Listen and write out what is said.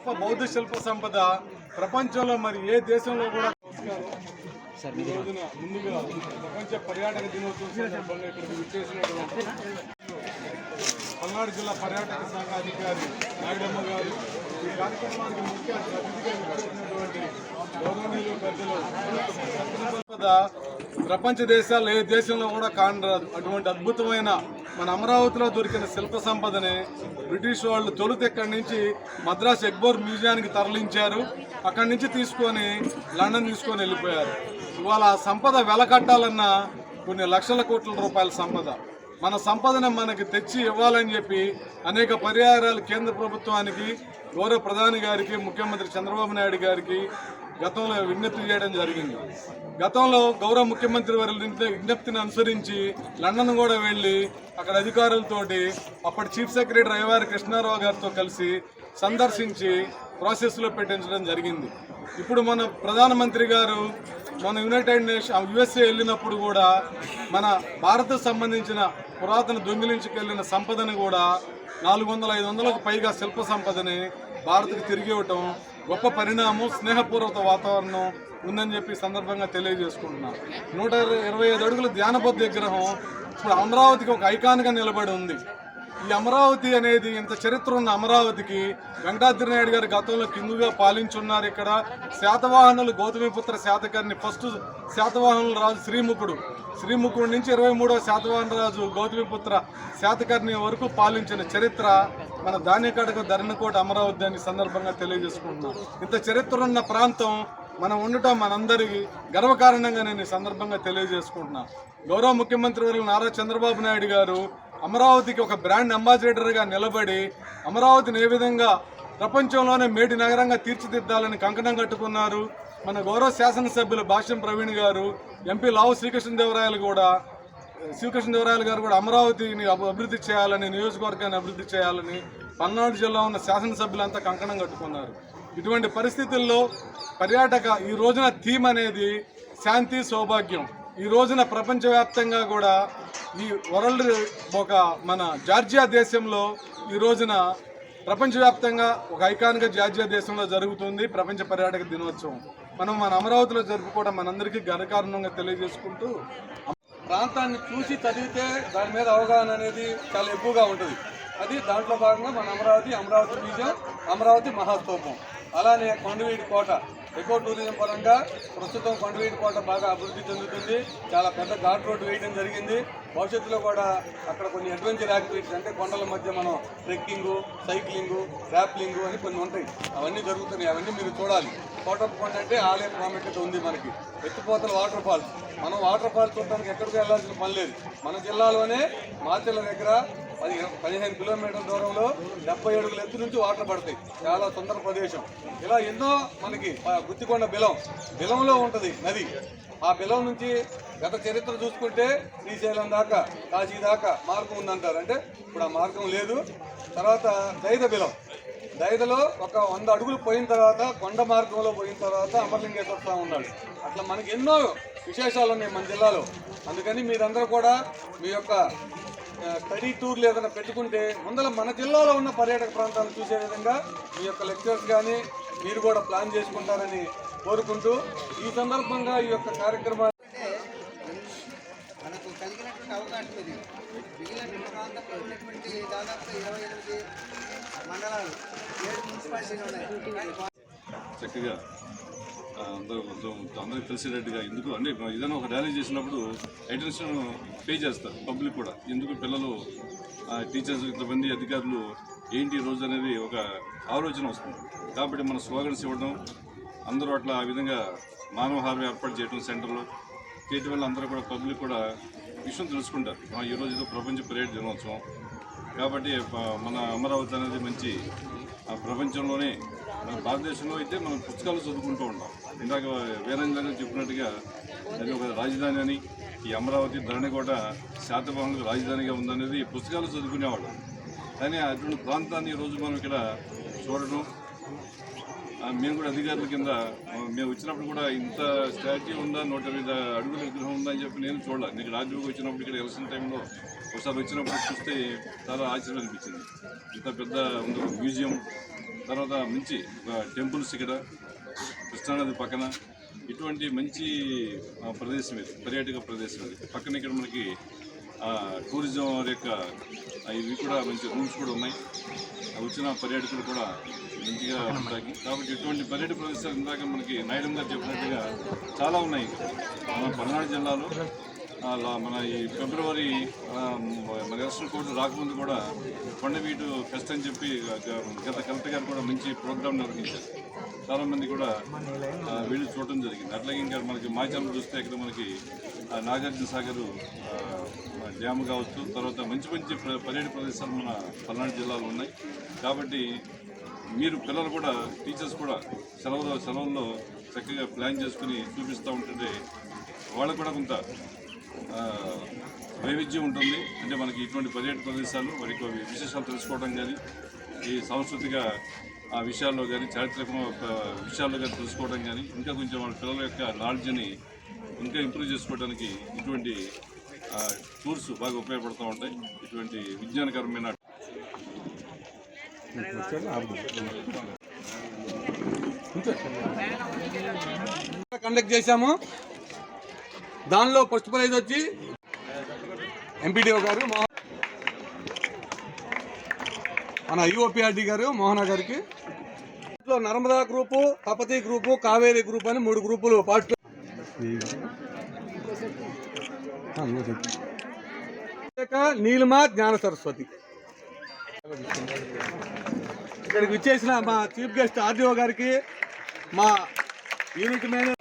శిల్ప బౌద్ధ శిల్ప సంపద ప్రపంచంలో మరి ఏ దేశంలో కూడా రోజున ముందుగా ప్రపంచ పర్యాటక దినోత్సవం సందర్భంగా ఇక్కడికి విచ్చేసినటువంటి పల్నాడు జిల్లా పర్యాటక శాఖ అధికారి నాయుడమ్మ గారు ఈ కార్యక్రమానికి ముఖ్య అతిథిగా పెద్దలు ప్రపంచ దేశాల్లో ఏ దేశంలో కూడా కానరాదు అటువంటి అద్భుతమైన మన అమరావతిలో దొరికిన శిల్ప సంపదని బ్రిటిష్ వాళ్ళు తొలుత ఇక్కడి నుంచి మద్రాస్ ఎగ్బోర్ మ్యూజియానికి తరలించారు. అక్కడి నుంచి తీసుకొని లండన్ తీసుకొని వెళ్ళిపోయారు. ఇవాళ ఆ సంపద వెలకట్టాలన్నా కొన్ని లక్షల కోట్ల రూపాయల సంపద. మన సంపదను మనకి తెచ్చి ఇవ్వాలని చెప్పి అనేక పరిహారాలు కేంద్ర ప్రభుత్వానికి గౌరవ ప్రధాని గారికి ముఖ్యమంత్రి చంద్రబాబు నాయుడు గారికి గతంలో విజ్ఞప్తి చేయడం జరిగింది. గతంలో గౌరవ ముఖ్యమంత్రి వారి విజ్ఞప్తిని అనుసరించి లండన్ కూడా వెళ్ళి అక్కడ అధికారులతోటి అప్పటి చీఫ్ సెక్రటరీ రవివారి కృష్ణారావు గారితో కలిసి సందర్శించి ప్రాసెస్లో పెట్టించడం జరిగింది. ఇప్పుడు మన ప్రధానమంత్రి గారు మన యునైటెడ్ నేషన్ యుఎస్ఏ వెళ్ళినప్పుడు కూడా మన భారత్ సంబంధించిన పురాతన దొంగిలించుకెళ్ళిన సంపదని కూడా నాలుగు వందల ఐదు వందలకు పైగా శిల్ప సంపదని భారత్కి తిరిగి ఇవ్వటం గొప్ప పరిణామం స్నేహపూర్వక వాతావరణం ఉందని చెప్పి సందర్భంగా తెలియజేసుకుంటున్నా నూట ఇరవై ఐదు అడుగుల ధ్యానబద్ధ విగ్రహం ఇప్పుడు అమరావతికి ఒక ఐకాన్గా నిలబడి ఉంది. ఈ అమరావతి అనేది ఇంత చరిత్ర ఉన్న అమరావతికి వెంకటాద్రి నాయుడు గారు గతంలో కిందుగా పాలించున్నారు ఇక్కడ. శాతవాహనులు గౌతమిపుత్ర శాతకర్ణి ఫస్ట్ శాతవాహనుల రాజు శ్రీముఖుడు. శ్రీముఖుడు నుంచి ఇరవై మూడవ శాతవాహన రాజు గౌతమిపుత్ర శాతకర్ణి వరకు పాలించిన చరిత్ర మన ధాన్యకడక ధరణకోట అమరావతి అని సందర్భంగా తెలియజేసుకుంటున్నాం. ఇంత చరిత్ర ఉన్న ప్రాంతం మనం ఉండటం మనందరికీ గర్వకారణంగా నేను ఈ సందర్భంగా తెలియజేసుకుంటున్నాను. గౌరవ ముఖ్యమంత్రి వర్యులు నారా చంద్రబాబు నాయుడు గారు అమరావతికి ఒక బ్రాండ్ అంబాసిడర్గా నిలబడి అమరావతిని ఏ విధంగా ప్రపంచంలోనే మేటి నగరంగా తీర్చిదిద్దాలని కంకణం కట్టుకున్నారు. మన గౌరవ శాసనసభ్యులు భాష్యం ప్రవీణ్ గారు ఎంపీ లావు శ్రీకృష్ణదేవరాయలు కూడా శ్రీకృష్ణదేవరాయలు గారు కూడా అమరావతిని అభివృద్ధి చేయాలని నియోజకవర్గాన్ని అభివృద్ధి చేయాలని పల్నాడు జిల్లా ఉన్న శాసనసభ్యులంతా కంకణం కట్టుకున్నారు. ఇటువంటి పరిస్థితుల్లో పర్యాటక ఈ రోజున థీమ్ అనేది శాంతి సౌభాగ్యం. ఈ రోజున ప్రపంచవ్యాప్తంగా కూడా ఈ వరల్డ్ ఒక మన జార్జియా దేశంలో ఈ రోజున ప్రపంచవ్యాప్తంగా ఒక ఐకాన్గా జార్జియా దేశంలో జరుగుతుంది ప్రపంచ పర్యాటక దినోత్సవం. మనం మన అమరావతిలో జరుపుకోవడం మనందరికీ ఘనకారణంగా తెలియజేసుకుంటూ ప్రాంతాన్ని చూసి చదివితే దాని మీద అవగాహన అనేది చాలా ఎక్కువగా ఉంటుంది. అది దాంట్లో భాగంగా మన అమరావతి అమరావతి బీజం అమరావతి మహాస్తూపం అలానే కొండవీడి కోట. ఎకో టూరిజం పరంగా ప్రస్తుతం కొండవీటి కోట బాగా అభివృద్ధి చెందుతుంది. చాలా పెద్ద ఘాట్ రోడ్డు వేయడం జరిగింది. భవిష్యత్తులో కూడా అక్కడ కొన్ని అడ్వెంచర్ యాక్టివిటీస్ అంటే కొండల మధ్య మనం ట్రెక్కింగ్ సైక్లింగ్ ర్యాప్లింగ్ అని కొన్ని ఉంటాయి. అవన్నీ జరుగుతున్నాయి. అవన్నీ మీరు చూడాలి. కోటప్పకొండ అంటే ఆలయ ప్రాముఖ్యత ఉంది మనకి. Ethipothala waterfalls. మనం వాటర్ ఫాల్స్ చూడడానికి ఎక్కడికి వెళ్ళాల్సిన పని లేదు. మన జిల్లాలోనే మాచెల దగ్గర పది పదిహేను కిలోమీటర్ల దూరంలో డెబ్బై అడుగుల ఎత్తు నుంచి వాటర్ పడతాయి. చాలా సుందర ప్రదేశం. ఇలా ఎన్నో మనకి గుత్తికొండ బిలం బిలంలో ఉంటుంది నది. ఆ బిలం నుంచి గత చరిత్ర చూసుకుంటే శ్రీశైలం దాకా కాశీ దాకా మార్గం ఉందంటారు. అంటే ఇప్పుడు ఆ మార్గం లేదు. తర్వాత దైద బిలం. దైదలో ఒక వంద అడుగులు పోయిన తర్వాత కొండ మార్గంలో పోయిన తర్వాత అమరలింగేశ్వర స్వామి ఉన్నాడు. అట్లా మనకి ఎన్నో విశేషాలు ఉన్నాయి మన జిల్లాలో. అందుకని మీరందరూ కూడా మీ యొక్క స్టడీ టూర్లు ఏదైనా పెట్టుకుంటే ముందర మన జిల్లాలో ఉన్న పర్యాటక ప్రాంతాలను చూసే విధంగా మీ యొక్క లెక్చర్స్ కానీ మీరు కూడా ప్లాన్ చేసుకుంటారని కోరుకుంటూ ఈ సందర్భంగా ఈ యొక్క కార్యక్రమాన్ని మనకు కలిగినటువంటి అవకాశం ఇది. ప్రాంతంలో ఉన్నటువంటి దాదాపు ఇరవై ఎనిమిది మండలాలు ఏడు మున్సిపాలిటీలు ఉన్నాయి. చక్కగా అందరూ కొంచెం అందరికి తెలిసేటట్టుగా ఎందుకు? అంటే ఏదైనా ఒక ర్యాలీ చేసినప్పుడు అటెన్షన్ పే చేస్తారు పబ్లిక్ కూడా. ఎందుకు పిల్లలు ఆ, టీచర్స్ ఇంతమంది అధికారులు ఏంటి రోజు అనేది ఒక ఆలోచన వస్తుంది. కాబట్టి మన స్లోగన్స్ ఇవ్వడం అందరూ అట్లా ఆ విధంగా మానవహారం ఏర్పాటు చేయడం సెంటర్లో చేయటం వల్ల అందరూ కూడా పబ్లిక్ కూడా విషయం తెలుసుకుంటారు. ఈరోజు ఈ ఏదో ప్రపంచ పర్యటన దినోత్సవం. కాబట్టి మన అమరావతి అనేది మంచి ప్రపంచంలోనే మన భారతదేశంలో అయితే మనం పుస్తకాలు చదువుకుంటూ ఉంటాం. ఇందాక వీరేంద్ర చెప్పినట్టుగా అది ఒక రాజధాని అని ఈ అమరావతి ధరణి కూడా శాతవాహనులకు రాజధానిగా ఉందనేది పుస్తకాలు చదువుకునేవాళ్ళు. కానీ అటువంటి ప్రాంతాన్ని ఈరోజు మనం ఇక్కడ చూడడం మేము కూడా అధికారుల కింద మేము వచ్చినప్పుడు కూడా ఇంత స్టాచ్యూ ఉందా నూట ఇరవై అడుగుల విగ్రహం ఉందా అని చెప్పి నేను చూడాలి. నీకు రాజ్యోగం వచ్చినప్పుడు ఇక్కడ ఎలక్షన్ టైంలో ఒకసారి వచ్చినప్పుడు చూస్తే చాలా ఆశ్చర్యం అనిపించింది. ఇంత పెద్ద ఉంది మ్యూజియం. తర్వాత మంచి ఒక టెంపుల్స్ ఇక్కడ కృష్ణానది పక్కన. ఇటువంటి మంచి ప్రదేశం ఇది పర్యాటక ప్రదేశం ఇది. పక్కన ఇక్కడ మనకి టూరిజం వారి యొక్క ఇవి కూడా మంచి రూమ్స్ కూడా ఉన్నాయి. వచ్చిన పర్యాటకులు కూడా మంచిగా ఉంటాయి. కాబట్టి ఇటువంటి పర్యాటక ప్రదేశాలు ఇందాక మనకి నాయుడు గారు చెప్పినట్టుగా చాలా ఉన్నాయి. మన పల్నాడు జిల్లాలో మన ఈ ఫిబ్రవరి ఆ, మన ఎలక్షన్ కోర్టు రాకముందు కూడా కొండవీటు ఫెస్ట్ అని చెప్పి గత కలెక్టర్ గారు కూడా మంచి ప్రోగ్రామ్ నిర్వహించారు. చాలామంది కూడా వీళ్ళు చూడటం జరిగింది. అట్లాగే ఇంకా మనకి మాధ్యమం చూస్తే ఇక్కడ మనకి ఆ, నాగార్జున సాగర్ డ్యామ్ కావచ్చు తర్వాత మంచి మంచి పర్యటన పర్యాటక ప్రదేశాలు మన పల్నాడు జిల్లాలో ఉన్నాయి. కాబట్టి మీరు పిల్లలు కూడా టీచర్స్ కూడా సెలవులో సెలవుల్లో చక్కగా ప్లాన్ చేసుకుని చూపిస్తూ ఉంటుంటే వాళ్ళకు కూడా కొంత వైవిధ్యం ఉంటుంది. అంటే మనకి ఇటువంటి పర్యాటక ప్రదేశాలు మరి విశేషాలు తెలుసుకోవడం కానీ ఈ సాంస్కృతిక ఆ విషయాల్లో కానీ చారిత్రక విషయాల్లో కానీ తెలుసుకోవడం కానీ ఇంకా కొంచెం వాళ్ళ పిల్లల యొక్క నాలెడ్జ్ని ఇంకా ఇంప్రూవ్ చేసుకోవడానికి ఇటువంటి టూర్స్ బాగా ఉపయోగపడుతూ ఉంటాయి. ఇటువంటి విజ్ఞానకరమైన కండక్ట్ చేశాము. దానిలో ఫస్ట్ ప్రైజ్ వచ్చి ఎంపీడీఓ గారు మన యుఓపిఆర్డి గారు మోహన గారికి. ఇంట్లో Narmada group Tapati group Kaveri group అని మూడు గ్రూపులు పార్టీ నీలిమ జ్ఞాన సరస్వతి. ఇక్కడికి విచ్చేసిన మా చీఫ్ గెస్ట్ ఆర్డీఓ గారికి మా యూనిట్ మేనేజర్